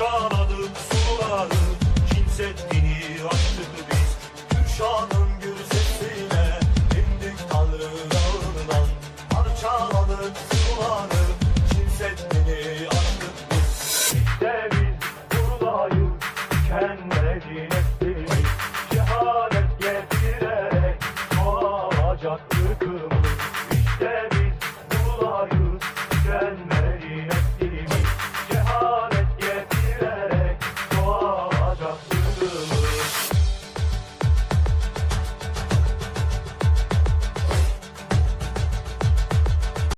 Boşaladık suları. Kimsettiğini açtık biz. Kürşan'ın gül sesine Dimdik Tanrı dağından Parçaladık suları. Kimsettiğini açtık biz. İşte biz buradayız. Kendine nefsimiz Cehalet getirerek Çoğalacak ırkımız. İşte biz Yeah.